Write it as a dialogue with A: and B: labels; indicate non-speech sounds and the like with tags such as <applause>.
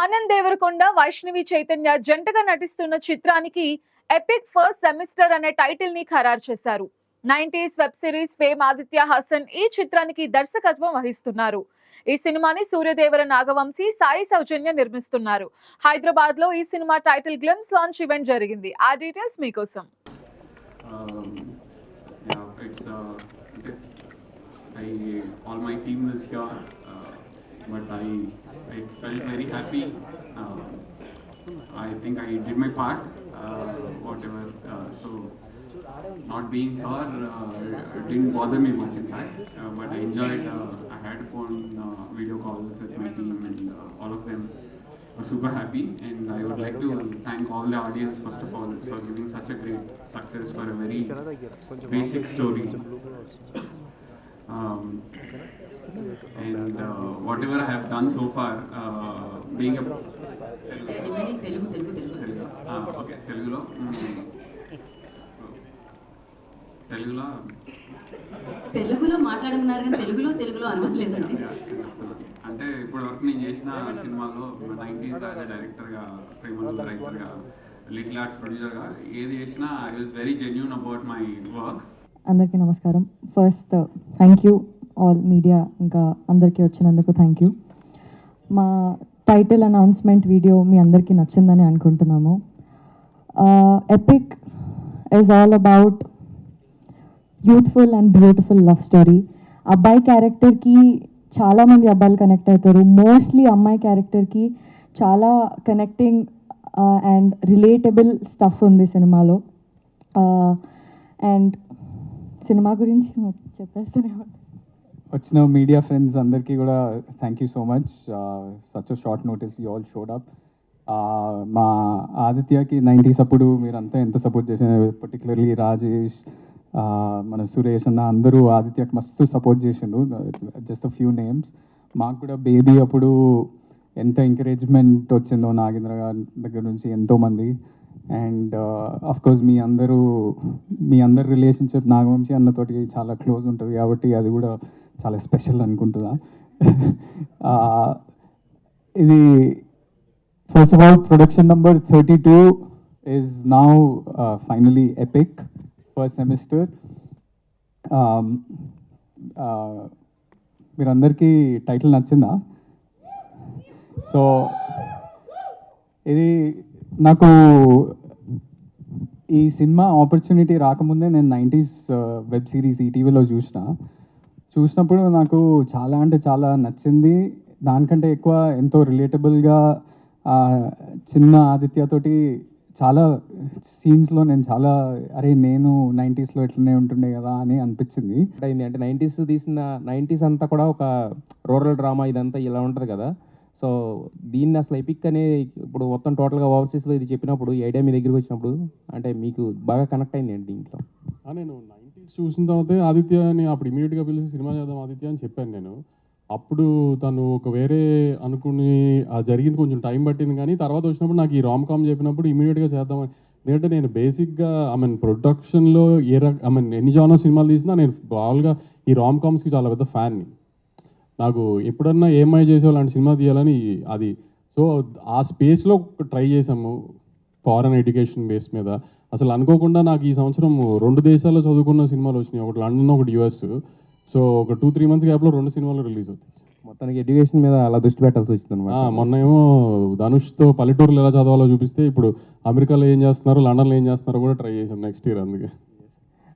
A: ఆనంద్ దేవరకొండ వైష్ణవి చైతన్య జంటగా నటిస్తున్న చిత్రానికి ఎపిక్ ఫస్ట్ సెమిస్టర్ అనే టైటిల్ని ఖరారు చేశారు. Nineties web series fame Aditya Hasan ఈ చిత్రానికి దర్శకత్వం వహిస్తున్నారు. ఈ సినిమాని సూర్యదేవర నాగవంశీ సాయి సౌజన్య నిర్మిస్తున్నారు. హైదరాబాద్లో ఈ cinema title glimpse launch event జరిగింది. ఆ డీటెయిల్స్ మీకోసం.
B: Um, uh, all my team is here, but I I felt very happy. Um, I think I did my part, uh, whatever. Uh, so not being here uh, didn't bother me much, in fact. Uh, but I enjoyed. Uh, I had phone uh, video calls with my team and uh, all of them were super happy and I would like to thank all the audience first of all for giving such a great success for a very basic story. Um, and uh, whatever I have done so far, uh, being a
C: demining Telugu Telugu Telugu.
B: Telugu okay తెలుగులో. తెలుగులో.
C: తెలుగులో మాట్లాడమన్నారు కానీ తెలుగులో తెలుగులో
B: చెప్తున్నాను. అంటే ఇప్పటి వరకు నేను చేసిన సినిమాల్లో నైంటీస్ యాజ్ డైరెక్టర్గా ప్రేమలు రైటర్గా లిటిల్ ఆర్ట్స్ ప్రొడ్యూసర్గా ఏది చేసినా I was very genuine about my work.
D: అందరికీ నమస్కారం. First thank you all media ఇంకా అందరికీ వచ్చినందుకు థ్యాంక్ యూ మా టైటిల్ అనౌన్స్మెంట్ వీడియో మీ అందరికీ నచ్చిందని అనుకుంటున్నాము. Epic is all about youthful and beautiful love story అబ్బాయి క్యారెక్టర్కి చాలామంది అబ్బాయిలు కనెక్ట్ అవుతారు. మోస్ట్లీ అమ్మాయి క్యారెక్టర్కి చాలా కనెక్టింగ్ అండ్ రిలేటబుల్ స్టఫ్ ఉంది సినిమాలో. అండ్ సినిమా గురించి చెప్పేస్తూనే ఉంటాను.
E: వచ్చిన మీడియా ఫ్రెండ్స్ అందరికీ కూడా thank you so much such a short notice you all showed up మా ఆదిత్యకి నైంటీస్ అప్పుడు మీరంతా ఎంత సపోర్ట్ చేసిన పర్టికులర్లీ రాజేష్ uh, మన సురేష్ అన్న అందరూ ఆదిత్యకి మస్తు సపోర్ట్ చేసిండ్రు. జస్ట్ అ ఫ్యూ నేమ్స్ మాకు కూడా బేబీ అప్పుడు ఎంత ఎంకరేజ్మెంట్ వచ్చిందో నాగేంద్ర గారి దగ్గర నుంచి ఎంతోమంది అండ్ అఫ్ కోర్స్ మీ అందరూ మీ అందరి రిలేషన్షిప్ నాగవంశీ అన్నతోటి చాలా క్లోజ్ ఉంటుంది కాబట్టి అది కూడా చాలా స్పెషల్ అనుకుంటున్నా. <laughs> ఇది first of all production number thirty two is now finally Epic first semester మీరందరికీ టైటిల్ నచ్చిందా? సో ఇది నాకు ఈ సినిమా ఆపర్చునిటీ రాకముందే నేను నైంటీస్ వెబ్ సిరీస్ ఈటీవీలో చూసిన. చూసినప్పుడు నాకు చాలా అంటే చాలా నచ్చింది. దానికంటే ఎక్కువ ఎంతో రిలేటబుల్గా చిన్న ఆదిత్యతోటి చాలా సీన్స్లో నేను చాలా అరే నేను నైంటీస్లో ఎట్లనే ఉంటుండే కదా అని అనిపించింది.
F: అయింది. అంటే నైంటీస్ తీసిన నైంటీస్ అంతా కూడా ఒక రూరల్ డ్రామా ఇదంతా ఇలా ఉంటుంది కదా. సో దీన్ని అసలు ఎపిక్ అనే ఇప్పుడు మొత్తం టోటల్గా ఓవర్సీస్లో ఇది చెప్పినప్పుడు ఐడియా మీ దగ్గరికి వచ్చినప్పుడు అంటే మీకు బాగా కనెక్ట్ అయింది అండి దీంట్లో?
G: నేను నైంటీస్ చూసిన తర్వాత ఆదిత్య అని అప్పుడు ఇమీడియట్గా పిలిచి సినిమా చేద్దాం ఆదిత్య అని చెప్పాను నేను. అప్పుడు తను ఒక వేరే అనుకుని అది జరిగింది కొంచెం టైం పట్టింది కానీ తర్వాత వచ్చినప్పుడు నాకు ఈ రామ్ కామ్ చెప్పినప్పుడు ఇమీడియట్గా చేద్దామని. ఎందుకంటే నేను బేసిక్గా ఐ మీన్ ప్రొడక్షన్లో ఏ రక ఐ మీన్ ఎన్ని జానర్ సినిమాలు తీసినా నేను మామూలుగా ఈ రామ్ కామ్స్కి చాలా పెద్ద ఫ్యాన్ని నాకు ఎప్పుడన్నా ఏమై చేసే అలాంటి సినిమా తీయాలని అది. సో ఆ స్పేస్లో ట్రై చేసాము ఫారెన్ ఎడ్యుకేషన్ బేస్ మీద. అసలు అనుకోకుండా నాకు ఈ సంవత్సరం రెండు దేశాల్లో చదువుకున్న సినిమాలు వచ్చినాయి. ఒకటి లండన్ ఒకటి యుఎస్ సో ఒక టూ త్రీ మంత్స్ గ్యాప్లో రెండు సినిమాలు రిలీజ్ అవుతాయి.
F: మొత్తానికి ఎడ్యుకేషన్ మీద అలా దృష్టి పెట్టాల్సి వచ్చింది అనమాట
G: మొన్న ఏమో ధనుష్తో పల్లెటూరులో ఎలా చదవాలో చూపిస్తే ఇప్పుడు అమెరికాలో ఏం చేస్తున్నారు లండన్లో ఏం చేస్తున్నారో కూడా ట్రై చేసాం నెక్స్ట్ ఇయర్ అందుకే.